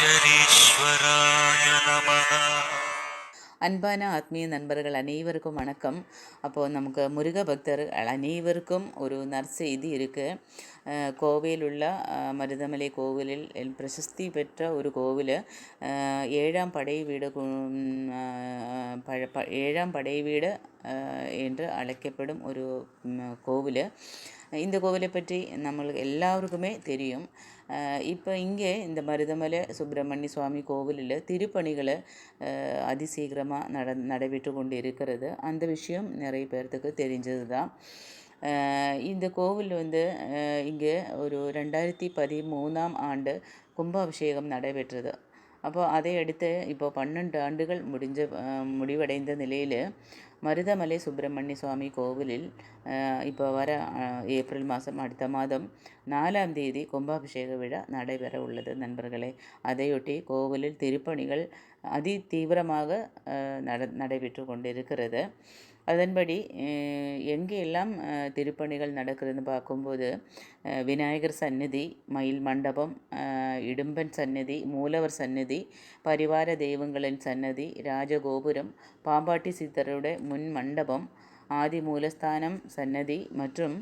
அகஸ்தீஸ்வராய நமः அன்பான ஆத்மீய நண்பர்கள் அனைவருக்கும் வணக்கம் அப்போது நமக்கு முருக பக்தர்கள் அனைவருக்கும் ஒரு நற்செய்தி இருக்குது கோவையில் உள்ள அஹ், மருதமலை கோவிலில் எல் பிரசித்தி பெற்ற ஒரு கோவில் அஹ், ஏழாம் படை வீடு கு- அஹ், பழ- ப- ஏழாம் படை வீடு அஹ், என்று அழைக்கப்படும் ஒரு கோவில். இந்த கோவிலை பற்றி நம்மளுக்கு எல்லாருக்குமே தெரியும். இப்போ இங்கே இந்த மருதமலை சுப்பிரமணிய சுவாமி கோவிலில் திருப்பணிகளை அதிசீக்கிரமாக நட நடைபெற்று கொண்டு இருக்கிறது அந்த விஷயம் நிறைய பேர்த்துக்கு தெரிஞ்சது தான் இந்த கோவில் வந்து இங்கே ஒரு ரெண்டாயிரத்தி பதிமூணாம் ஆண்டு கும்பாபிஷேகம் நடைபெற்றது. அப்போ அதை அடுத்து இப்போ பன்னெண்டு ஆண்டுகள் முடிஞ்ச அஹ், முடிவடைந்த நிலையில் மருதமலை சுப்பிரமணிய சுவாமி கோவிலில் இப்போ வர ஏப்ரல் மாதம் அடுத்த மாதம் நாலாம் தேதி கும்பாபிஷேக விழா நடைபெற உள்ளது நண்பர்களே. அதையொட்டி கோவிலில் திருப்பணிகள் அதி தீவிரமாக நட நடைபெற்று கொண்டிருக்கிறது. அதன்படி எங்கெல்லாம் திருப்பணிகள் நடக்கிறதுன்னு பார்க்கும்போது விநாயகர் சந்நிதி மயில் மண்டபம் அஹ், இடும்பன் சந்நிதி மூலவர் சந்நிதி பரிவார தெய்வங்களின் சன்னதி ராஜகோபுரம் பாம்பாட்டி சித்தருடைய முன் மண்டபம் ஆதி மூலஸ்தானம் சன்னதி மற்றும்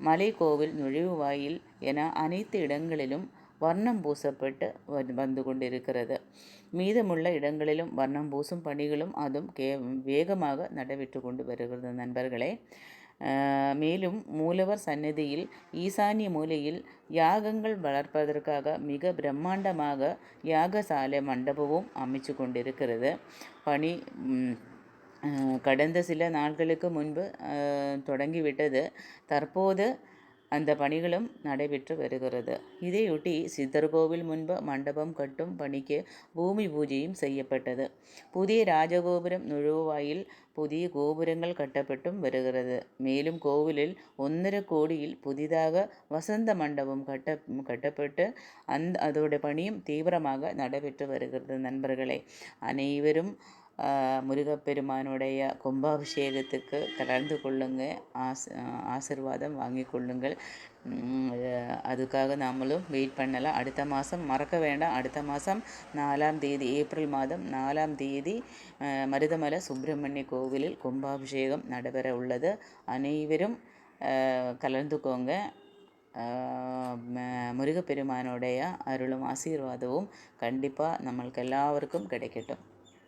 மலைக்கோவில் நுழைவுவாயில் என அனைத்து இடங்களிலும் வர்ணம் பூசப்பட்டு வந்து கொண்டிருக்கிறது. மீதமுள்ள இடங்களிலும் வர்ணம் பூசும் பணிகளும் அதுவும் கே வேகமாக நடைபெற்று கொண்டு வருகிறது நண்பர்களே. மேலும் மூலவர் சந்நிதியில் ஈசானிய மூலையில் யாகங்கள் வளர்ப்பதற்காக மிக பிரம்மாண்டமாக யாகசாலை மண்டபமும் அமைச்சு கொண்டிருக்கிறது. பணி கடந்த சில நாட்களுக்கு முன்பு தொடங்கிவிட்டது. தற்போது அந்த பணிகளும் நடைபெற்று வருகிறது. இதையொட்டி சித்தர் கோவில் முன்பு மண்டபம் கட்டும் பணிக்கு பூமி பூஜையும் செய்யப்பட்டது. புதிய ராஜகோபுரம் நுழைவாயில் புதிய கோபுரங்கள் கட்டப்பட்டும் வருகிறது. மேலும் கோவிலில் ஒன்றரை கோடியில் புதிதாக வசந்த மண்டபம் கட்ட கட்டப்பட்டு அந் அதோட பணியும் தீவிரமாக நடைபெற்று வருகிறது நண்பர்களே. அனைவரும் முருகப்பெருமானுடைய கும்பாபிஷேகத்துக்கு கலந்து கொள்ளுங்கள் ஆஸ் ஆசிர்வாதம் வாங்கி கொள்ளுங்கள். அதுக்காக நாமளும் வெயிட் பண்ணலாம். அடுத்த மாதம் மறக்க வேண்டாம். அடுத்த மாதம் நாலாம் தேதி ஏப்ரல் மாதம் நாலாம் தேதி மருதமலை சுப்பிரமணிய கோவிலில் கும்பாபிஷேகம் நடைபெற உள்ளது. அனைவரும் கலந்துக்கோங்க. முருகப்பெருமானுடைய அருளும் ஆசீர்வாதமும் கண்டிப்பாக நம்மளுக்கு எல்லாருக்கும் கிடைக்கட்டும்.